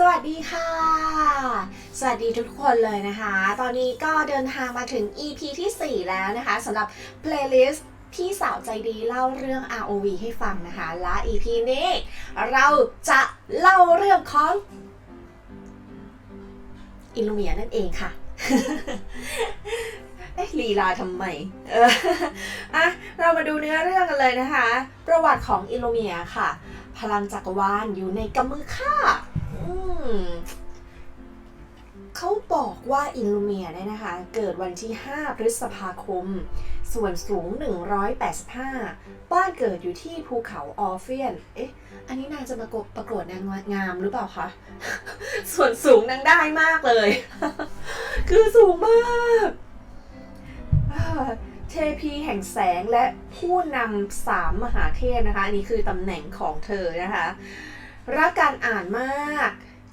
สวัสดีค่ะ สวัสดีทุกคนเลยนะคะ ตอนนี้ก็เดินทางมาถึง EP ที่ 4 แล้วนะคะสำหรับ playlist พี่สาวใจดีเล่าเรื่อง ROV ให้ฟังนะคะ และ EP นี้ เราจะเล่าเรื่องของอิลูเมียนั่นเองค่ะเอ๊ะลีลาทำไม เอออะเรามาดูเนื้อเรื่องกันเลยนะคะ ประวัติของอิลูเมียค่ะ พลังจักรวาลอยู่ในกำมือข้า เขาบอกว่าอิลูเมียเนี่ยนะคะ เกิดวันที่ 5 พฤษภาคม ส่วนสูง 185 บ้านเกิดอยู่ที่ภูเขาออฟเฟียน เอ๊ะ อันนี้นางจะมากประกวดนางงามหรือเปล่าคะ ส่วนสูงนางได้มากเลย คือสูงมากเทพีแห่งแสงและผู้นำสามมหาเทพนะคะ อันนี้คือตำแหน่งของเธอนะคะ รักการอ่านมาก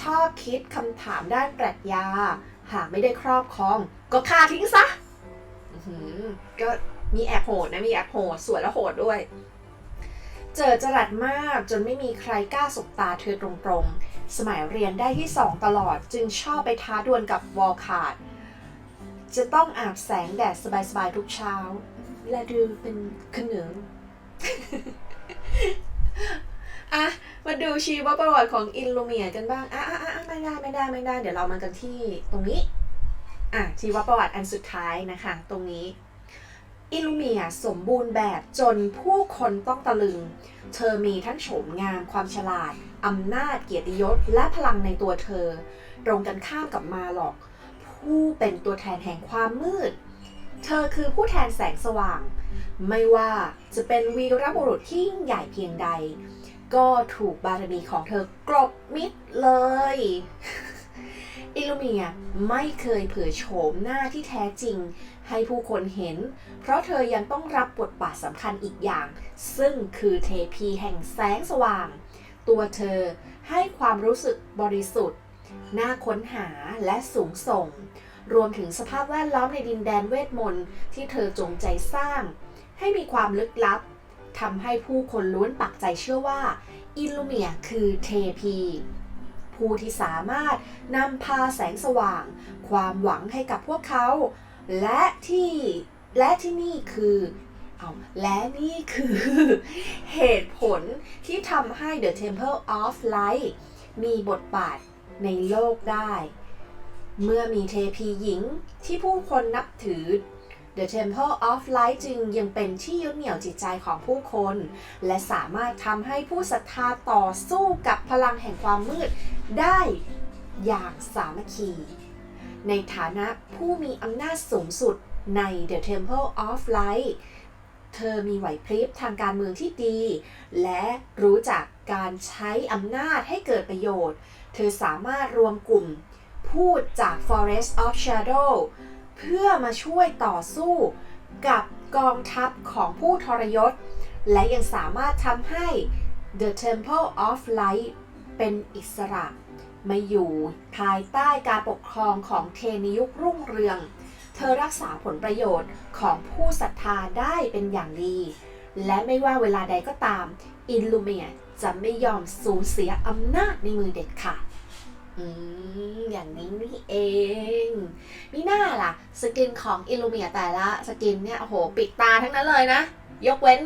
ชอบคิดคำถามด้านปรัชญา หากไม่ได้ครอบครอง ก็ฆ่าทิ้งซะอื้อหือก็มีแอบโหดนะมีแอบโหดสวยและโหดด้วย เจอจรัสมากจนไม่มีใครกล้าสบตาเธอตรงๆ สมัยเรียนได้ที่สองตลอดจึงชอบไปท้าดวลกับวอลคาร์ดจะต้องอาบแสงแดดสบายๆทุกเช้า และดูเป็นขนึงอะ มาดูชีวประวัติของอินโลเมียกันบ้างอะอะอะไม่ได้ไม่ได้ไม่ได้ เดี๋ยวเรามากันที่ตรงนี้ อะชีวประวัติอันสุดท้ายนะคะ ตรงนี้ อินลูเมียสมบูรณ์แบบจนผู้คนต้องตะลึง เธอมีทั้งโฉมงามความฉลาดอำนาจเกียรติยศและพลังในตัวเธอ ตรงกันข้ามกับมาหรอก ผู้เป็นตัวแทนแห่งความมืด เธอคือผู้แทนแสงสว่าง ไม่ว่าจะเป็นวีรบุรุษที่ยิ่งใหญ่เพียงใด ก็ถูกบารมีของเธอกลบมิดเลยอิลูเมียไม่เคยเผยโฉมหน้าที่แท้จริง ให้ผู้คนเห็น เพราะเธอยังต้องรับบทบาทสำคัญอีกอย่าง ซึ่งคือเทพีแห่งแสงสว่าง ตัวเธอให้ความรู้สึกบริสุทธิ์ น่าค้นหาและสูงส่ง รวมถึงสภาพแวดล้อมในดินแดนเวทมนต์ที่เธอจงใจสร้าง ให้มีความลึกลับ ทำให้ผู้คนล้วนปักใจเชื่อว่าอิลูเมียคือเทพี ผู้ที่สามารถนำพาแสงสว่าง ความหวังให้กับพวกเขา และที่และที่นี่คือเอาและนี่คือเหตุผลที่ทำให้ The Temple of Light มีบทบาทในโลกได้ เมื่อมีเทพีหญิงที่ผู้คนนับถือ The Temple of Light จึงยังเป็นที่ยึดเหนี่ยวจิตใจของผู้คน และสามารถทำให้ผู้ศรัทธาต่อสู้กับพลังแห่งความมืดได้อย่างสามัคคี ในฐานะผู้มีอำนาจสูงสุดใน The Temple of Light เธอมีไหวพริบทางการเมืองที่ดี และรู้จักการใช้อำนาจให้เกิดประโยชน์ เธอสามารถรวมกลุ่มพูดจาก Forest of Shadow เพื่อมาช่วยต่อสู้กับกองทัพของผู้ทรยศ และยังสามารถทำให้ The Temple of Light เป็นอิสระไม่อยู่ภายใต้การปกครองของเทนยุครุ่งเรือง เธอรักษาผลประโยชน์ของผู้ศรัทธาได้เป็นอย่างดี และไม่ว่าเวลาใดก็ตาม อินลูเมียจะไม่ยอมสูญเสียอำนาจในมือเด็ดขาด อืม อย่างนี้นี่เองมีหน้าล่ะ สกินของอิลูเมียแต่ละสกินเนี่ย โอ้โห ปิดตาทั้งนั้นเลยนะ ยกเว้น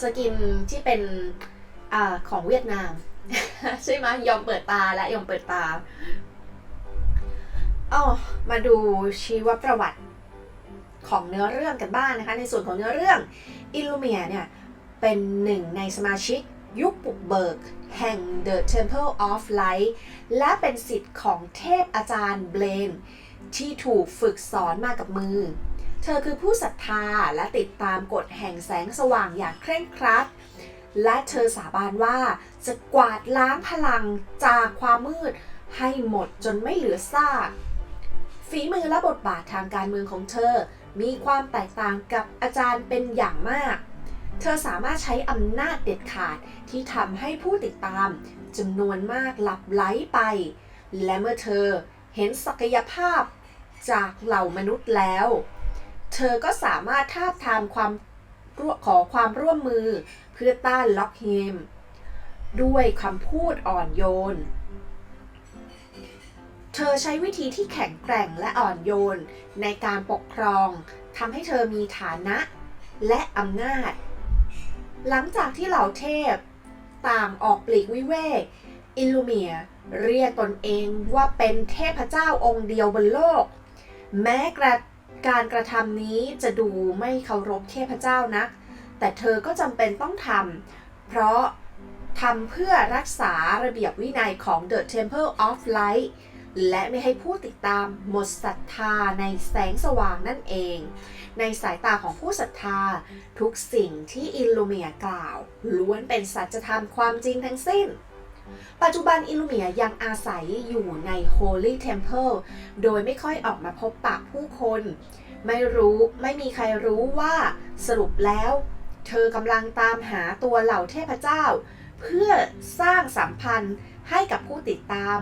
สกินที่เป็นอของเวียดนาม ใช่ไหมยอมเปิดตาและยอมเปิดตาอ๋อมาดูชีวประวัติของเนื้อเรื่องกันบ้างนะคะ ในส่วนของเนื้อเรื่องอิลูเมียเนี่ย เป็นหนึ่งในสมาชิกยุคปุกเบิก แห่ง The Temple of Light และเป็นสิทธิ์ของเทพอาจารย์เบลนที่ถูกฝึกสอนมากับมือ เธอคือผู้ศรัทธาและติดตามกฎแห่งแสงสว่างอย่างเคร่งครัด และเธอสาบานว่าจะกวาดล้างพลังจากความมืดให้หมดจนไม่เหลือซากฝีมือและบทบาททางการเมืองของเธอ มีความแตกต่างกับอาจารย์เป็นอย่างมาก เธอสามารถใช้อำนาจเด็ดขาดที่ทำให้ผู้ติดตามจำนวนมากหลับไหลไป และเมื่อเธอเห็นศักยภาพจากเหล่ามนุษย์แล้ว เธอก็สามารถทาบทามความขอความร่วมมือเพื่อต้านล็อกเฮมด้วยคำพูดอ่อนโยน เธอใช้วิธีที่แข็งแกร่งและอ่อนโยนในการปกครองทำให้เธอมีฐานะและอำนาจ หลังจากที่เหล่าเทพ ต่างออกปลีกวิเวก อิลูเมียเรียกตนเองว่าเป็นเทพเจ้าองค์เดียวบนโลก แม้กระการกระทำนี้จะดูไม่เคารพเทพเจ้านัก แต่เธอก็จำเป็นต้องทำเพราะทำเพื่อรักษาระเบียบวินัยของ The Temple of Light และไม่ให้ผู้ติดตามหมดศรัทธาในแสงสว่างนั่นเอง ในสายตาของผู้ศรัทธา ทุกสิ่งที่อิลลูเมียกล่าว ล้วนเป็นสัจธรรมความจริงทั้งสิ้น ปัจจุบันอิลลูเมียยังอาศัยอยู่ใน Holy Temple โดยไม่ค่อยออกมาพบปะผู้คน ไม่รู้ไม่มีใครรู้ว่าสรุปแล้ว เธอกำลังตามหาตัวเหล่าเทพเจ้า เพื่อสร้างสัมพันธ์ให้กับผู้ติดตาม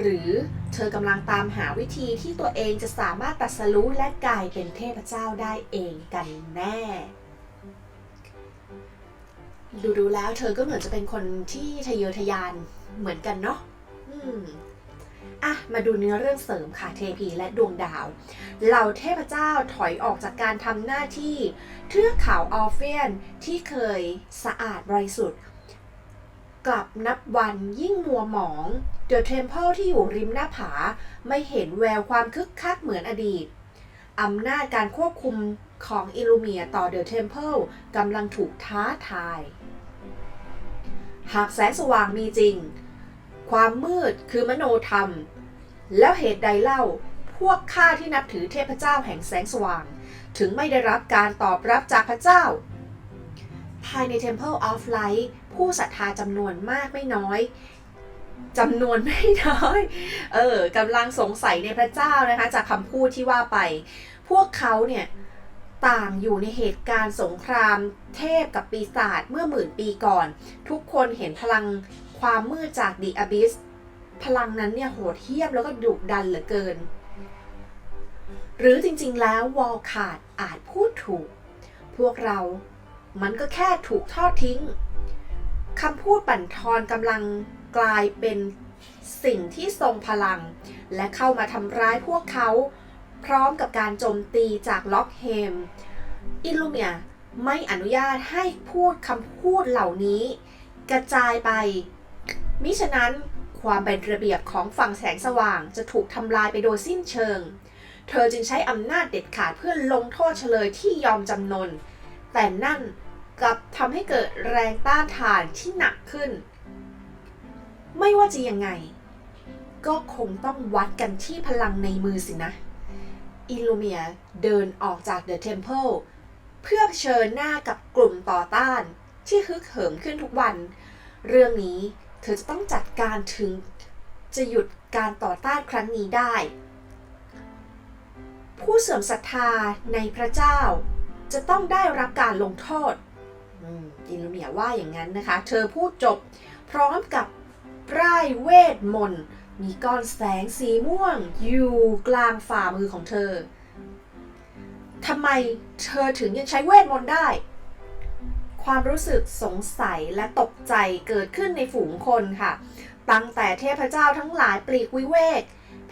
หรือเธอกำลังตามหาวิธีที่ตัวเองจะสามารถตรัสรู้และกลายเป็นเทพเจ้าได้เองกันแน่ ดูดูแล้วเธอก็เหมือนจะเป็นคนที่ทะเยอทะยานเหมือนกันเนาะอืมอะ มาดูเนื้อเรื่องเสริมค่ะเทพีและดวงดาวเหล่าเทพเจ้าถอยออกจากการทำหน้าที่เทือกเขาออฟเฟียนที่เคยสะอาดบริสุทธิ์ กลับนับวันยิ่งมัวหมอง เดอะเทมเพลที่อยู่ริมหน้าผา ไม่เห็นแววความคึกคักเหมือนอดีต อำนาจการควบคุมของอิลูเมียต่อเดอะเทมเพลกำลังถูกท้าทาย หากแสงสว่างมีจริง ความมืดคือมโนธรรม แล้วเหตุใดเล่า พวกข้าที่นับถือเทพเจ้าแห่งแสงสว่าง ถึงไม่ได้รับการตอบรับจากพระเจ้า ภายใน Temple of Light ผู้ศรัทธาจำนวนมากไม่น้อย จำนวนไม่น้อย เออกำลังสงสัยในพระเจ้านะคะ จากคำพูดที่ว่าไป พวกเขาเนี่ยต่างอยู่ในเหตุการณ์สงครามเทพกับปีศาจเมื่อหมื่นปีก่อน ทุกคนเห็นพลังความมืดจากดีอ b บิส พลังนั้นเนี่ยโหดเหี้ยมแล้วก็ดุดันเหลือเกิน หรือจริงๆแล้ววอลขาดอาจพูดถูก พวกเรา มันก็แค่ถูกทอดทิ้งคำพูดบั่นทอนกำลัง กลายเป็นสิ่งที่ทรงพลัง และเข้ามาทำร้ายพวกเขา พร้อมกับการโจมตีจากล็อกเฮม อิลูเมียไม่อนุญาตให้พูดคำพูดเหล่านี้ กระจายไป มิฉะนั้นความเป็นระเบียบของฝั่งแสงสว่างจะถูกทำลายไปโดยสิ้นเชิง เธอจึงใช้อำนาจเด็ดขาดเพื่อลงโทษเฉลยที่ยอมจำนน แต่นั่นกลับทำให้เกิดแรงต้านทานที่หนักขึ้น ไม่ว่าจะยังไง ก็คงต้องวัดกันที่พลังในมือสินะ อิลูเมียเดินออกจากเดอะเทมเพิลเพื่อเผชิญหน้ากับกลุ่มต่อต้านที่ฮึกเหิมขึ้นทุกวัน เรื่องนี้เธอจะต้องจัดการถึงจะหยุดการต่อต้านครั้งนี้ได้ ผู้เสื่อมศรัทธาในพระเจ้า จะต้องได้รับการลงโทษอืมอิลูเมียว่าอย่างนั้นนะคะ เธอพูดจบพร้อมกับ ร่ายเวทมนต์ มีก้อนแสงสีม่วง อยู่กลางฝ่ามือของเธอ ทำไมเธอถึงยังใช้เวทมนต์ได้ ความรู้สึกสงสัยและตกใจเกิดขึ้นในฝูงคนค่ะ ตั้งแต่เทพเจ้าทั้งหลายปลีกวิเวก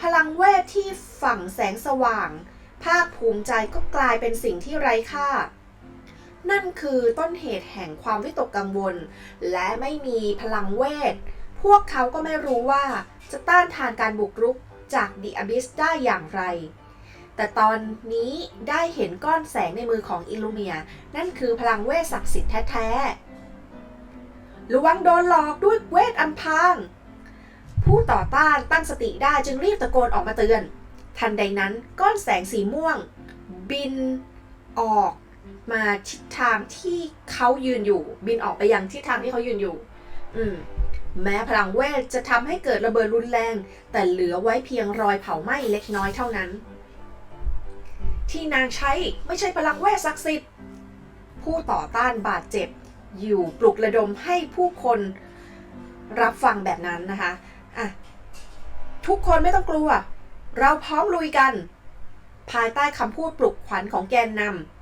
พลังเวทที่ฝั่งแสงสว่าง ภาคภูมิใจก็กลายเป็นสิ่งที่ไร้ค่านั่นคือต้นเหตุแห่งความวิตกกังวล และไม่มีพลังเวท วกเขาก็ไม่รู้ว่าจะต้านทานการบุกรุกจากดิอ b บิสได้อย่างไร แต่ตอนนี้ได้เห็นก้อนแสงในมือของอิลูเมีย นั่นคือพลังเวทศักดิ์สิทธิ์แท้ๆระวังโดนหลอกด้วยเวทอันพางผู้ต่อต้านตั้งสติได้จึงรีบตะโกนออกมาเตือน ทันใดนั้นก้อนแสงสีม่วง บินออกมาทิศทางที่เขายืนอยู่ บินออกไปยังทิศทางที่เขายืนอยู่ อืม แม้พลังเวทจะทำให้เกิดระเบิดรุนแรง แต่เหลือไว้เพียงรอยเผาไหม้เล็กน้อยเท่านั้น ที่นางใช้ไม่ใช่พลังเวทศักดิ์สิทธิ์ผู้ต่อต้านบาดเจ็บ อยู่ปลุกระดมให้ผู้คนรับฟังแบบนั้นนะคะอะทุกคนไม่ต้องกลัว เราพร้อมลุยกัน ภายใต้คำพูดปลุกขวัญของแกนนำ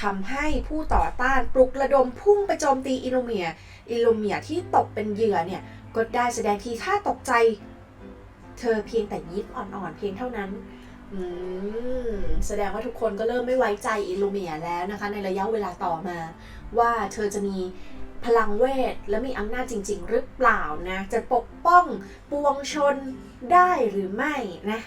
ทำให้ผู้ต่อต้านปลุกระดมพุ่งไปโจมตีอิลูเมีย อิลูเมียที่ตกเป็นเหยื่อเนี่ยก็ได้แสดงทีท่าตกใจ เธอเพียงแต่ยิ้มอ่อนๆเพียงเท่านั้นแสดงว่าทุกคนก็เริ่มไม่ไว้ใจอิลูเมียแล้วนะคะ ในระยะเวลาต่อมา ว่าเธอจะมีพลังเวท และมีอำนาจจริง ๆ หรือเปล่านะ จะปกป้องปวงชนได้หรือไม่นะ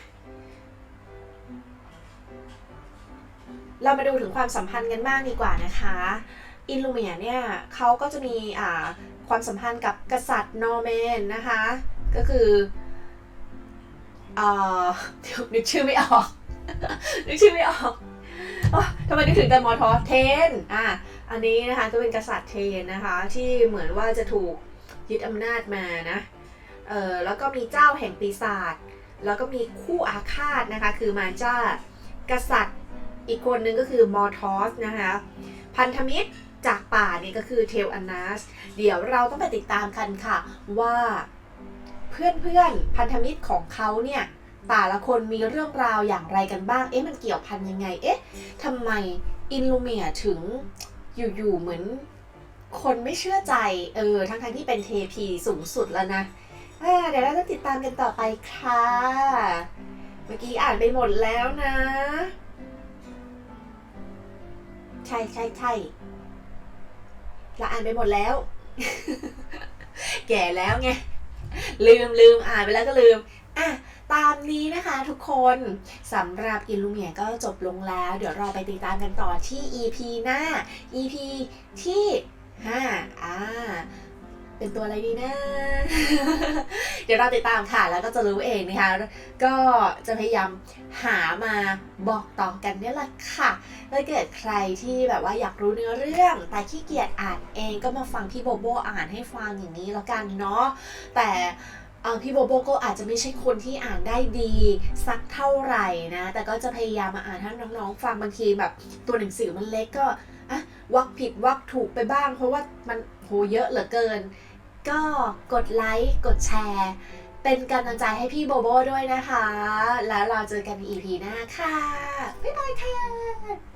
เรามาดูถึงความสัมพันธ์กันบ้างดีกว่านะคะ อิลูเมียเนี่ยเขาก็จะมีความสัมพันธ์กับกษัตริย์นอร์แมนนะคะ ก็คืออ่าเดี๋ยวนึกชื่อไม่ออก นึกชื่อไม่ออกอทำไมนึกถึงแต่มอทอเทนอะอันนี้นะคะก็เป็นกษัตริย์เทนนะคะ ที่เหมือนว่าจะถูกยึดอำนาจมานะ เออแล้วก็มีเจ้าแห่งปีศาจ แล้วก็มีคู่อาฆาตนะคะ คือมาจ้ากษัตริย์ อีกคนนึงก็คือมอทอสนะคะ พันธมิตรจากป่านี่ก็คือเทลอนนัสเดี๋ยวเราต้องไปติดตามกันค่ะ ว่าเพื่อนๆพันธมิตรของเขาเนี่ยแต่ละคนมีเรื่องราวอย่างไรกันบ้าง เอ๊ะมันเกี่ยวพันยังไง เอ๊ะทำไมอินลูเมียถึงอยู่ๆเหมือนคนไม่เชื่อใจ เออ ทั้งๆที่เป็นเทพีสูงสุดแล้วนะอ่าเดี๋ยวเราจะติดตามกันต่อไปค่ะ เมื่อกี้อ่านไปหมดแล้วนะ ใช่ใช่ใช่เราอ่านไปหมดแล้ว แก่แล้วไง ลืมลืมอ่านไปแล้วก็ลืม อะตามนี้นะคะทุกคนสำหรับอิลูเมียก็จบลงแล้ว เดี๋ยวเราไปติดตามกันต่อที่ EP หน้า EP ที่5อ่า เป็นตัวอะไรดีนะ เดี๋ยวเราติดตามค่ะ แล้วก็จะรู้เองนะคะ ก็จะพยายามหามาบอกต่อกันเนี่ยแหละค่ะถ้าเกิดใครที่แบบว่าอยากรู้เนื้อเรื่อง แต่ขี้เกียจอ่านเองก็มาฟังพี่โบโบอ่านให้ฟังอย่างนี้แล้วกันเนาะ แต่อ่อพี่โบโบก็อาจจะไม่ใช่คนที่อ่านได้ดีสักเท่าไหร่นะ แต่ก็จะพยายามมาอ่านให้น้องๆ ฟังบางทีแบบตัวหนังสือมันเล็กก็อะวักผิดวักถูกไปบ้าง เพราะว่ามันโหเยอะเหลือเกิน ก็กดไลค์ กดแชร์ เป็นกำลังใจให้พี่โบโบด้วยนะคะ แล้วเราเจอกันใน EP หน้าค่ะ บ๊ายบายค่ะ